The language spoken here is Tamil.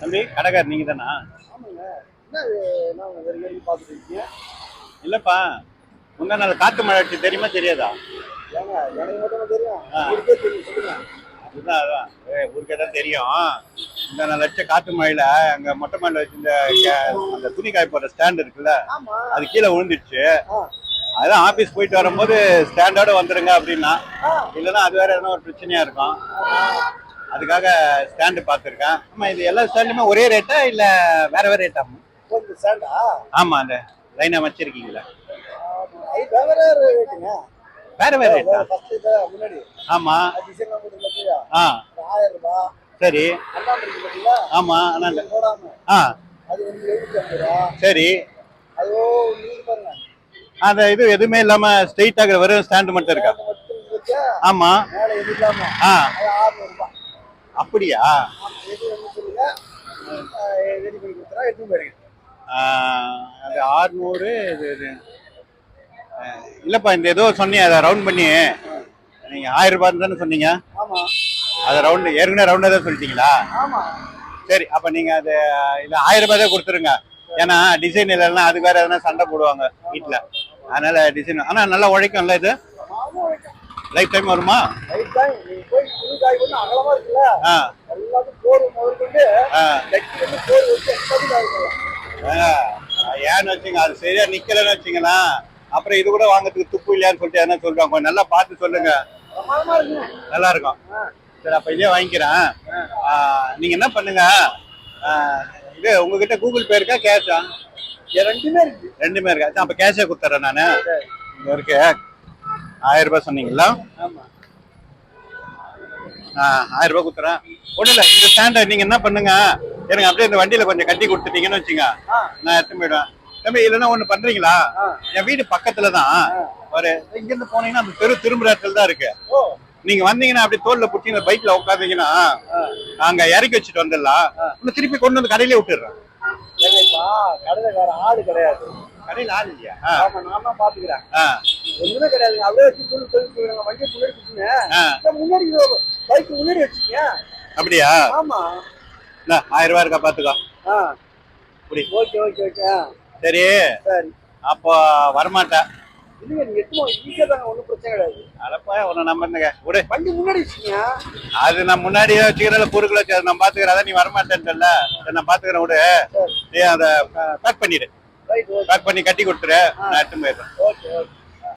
தம்பி கடைக்கார் நீங்க தானா நான் இல்லப்பா முந்தா நாள் காத்து மழை அடிச்சு தெரியுமா தெரியாதா? அதுதான் அதான் ஏ, ஊருக்கே தான் தெரியும். இந்த நாள் அடிச்ச காத்து மழையில அங்க மொட்டை மாடில வச்சிருந்த அந்த துணி காய போடுற ஸ்டாண்ட் இருக்குல்ல அது கீழே விழுந்துடுச்சு. அதான் ஆபீஸ் போயிட்டு வரும்போது ஸ்டாண்டோட வந்துருங்க அப்படின்னா இல்லைன்னா அது வேற எதனா ஒரு பிரச்சனையா இருக்கும். அதுக்காக ஸ்டாண்டு பார்த்துருக்கேன். ஆமா இது எல்லா ஸ்டாண்டுமே ஒரே ரேட்டா இல்ல வேற வேற ரேட்டா கொஞ்சம் சேண்டா ஆமா அந்த லைனா வச்சிருக்கீங்களா வேற வேற ரேட்டுங்க வேற வேற ரேட்டா ஃபர்ஸ்ட் இது முன்னாடி. ஆமா. டிசைன் கொடுத்து பார்த்தியா ஆ. சரி. அண்ணாண்டு இருக்கு பார்த்தீங்களா ஆமா ஆனா அந்த- போடாம. ஆ. சரி. அந்த இது எதுவுமே இல்லாம ஸ்ட்ரெயிட் ஆகுற வெறும் ஸ்டாண்ட் மட்டும் இருக்கா? ஆமா. ஆ. அப்படியா? ரெடி பண்ணி எடுத்து போயிருங்க அது ஆறுநூறு இது இது. இல்லப்பா இந்த ஏதோ சொன்னீங்க அதை ரவுண்ட் பண்ணி. நீங்க ஆயிரம் ரூபாய் தானே சொன்னீங்க? ஆமா. அதை ரவுண்டு ஏற்கனவே ரவுண்டா தான் சொல்லிட்டீங்களா? சரி அப்ப நீங்க அது இல்ல ஆயிரம் ரூபாய் தான் கொடுத்துருங்க. ஏன்னா டிசைன் இல்லைன்னா அது வேற எதனா சண்டை போடுவாங்க வீட்ல. அதனால டிசைன் ஆனா நல்லா உழைக்கும்ல இது? ஆமா வைக்கும் லைஃப் டைம் வருமா ரைட் தான் நீங்க போய் துணி காய் பண்ணி அகலமா இருக்குல்ல? ஆ. எல்லாத்தையும் போர் முதல் கொண்டு ஆ. கட்டி வந்து போர் வச்சு எல்லாத்தையும் காய் பண்ணலாம் ஆ, ஏன்னு வச்சுங்க அது சரியா நிக்கலன்னு வச்சுங்களேன் அப்புறம் இது கூட வாங்குறதுக்கு துப்பு இல்லையான்னு சொல்லிட்டு எதனா சொல்றாங்க. நல்லா பார்த்து சொல்லுங்க. நல்லா இருக்கும் சரி அப்ப இதே வாங்கிக்கிறேன். நீங்க என்ன பண்ணுங்க? இது உங்ககிட்ட கூகுள் பே இருக்கா கேஷா? ரெண்டுமே இருக்கு. ரெண்டுமே இருக்கா? அப்ப கேஷே கொடுத்துறேன் நானு. இருக்கு. ஆயிரம் ரூபாய் சொன்னீங்களா ஆமா. ஆயிரம் ரூபாய் கொடுத்துறேன். ஒண்ணும் இல்ல இந்த ஸ்டாண்டை நீங்க என்ன பண்ணுங்க? எனக்கு அப்படியே இந்த வண்டியில கொஞ்சம் கட்டி கொடுத்துட்டீங்கன்னு வச்சுங்க. நான் எடுத்து போயிடுவேன். தம்பி இல்லைன்னா ஒண்ணு பண்றீங்களா. என் வீடு பக்கத்துல தான். ஒரு இங்க இருந்து போனீங்கன்னா அந்த தெரு திரும்புற இடத்துல தான் இருக்கு. நீங்க வந்தீங்கன்னா அப்படியே தோல்ல புடிச்சீங்க பைக்ல உட்காந்தீங்கன்னா அங்க இறக்கி வச்சுட்டு வந்துடலாம். இன்னும் திருப்பி கொண்டு வந்து கடையிலே விட்டுடுறேன். ஏங்கப்பா கடையில ஆடு கிடையாது. கடையில ஆள் இல்லையா? நான் தான் பாத்துக்கிறேன். ஒண்ணுமே கிடையாதுங்க. அப்படியே வச்சு ஆ. முன்னாடி பைக் முன்னாடி வச்சுங்க அப்படியா? ஆமா. இல்ல ஆயிரம் ரூபாய் இருக்கா பாத்துக்கோ. ஆ. இப்படி. ஓகே ஓகே ஓகே சரி. சரி. அப்போ வரமாட்டேன். இல்லைங்க நீங்க எட்டுமோ ஈஸியா தாங்க ஒன்றும் பிரச்சனை கிடையாது. அதப்பா உன்னை நம்புங்க விடு. வண்டி முன்னாடி வச்சுங்க அது நான் முன்னாடியே வச்சுக்கிறேன் பொருட்களை வச்சு. அதை நான் பாத்துக்கிறேன். அதான் நீ வரமாட்டேன்ல நான் பாத்துக்கிறேன் விடு. நீ அதை பேக் பண்ணிடு. பேக் பண்ணி கட்டி கொடுத்துரு. நான் எடுத்து போயிடுறேன். Okay okay.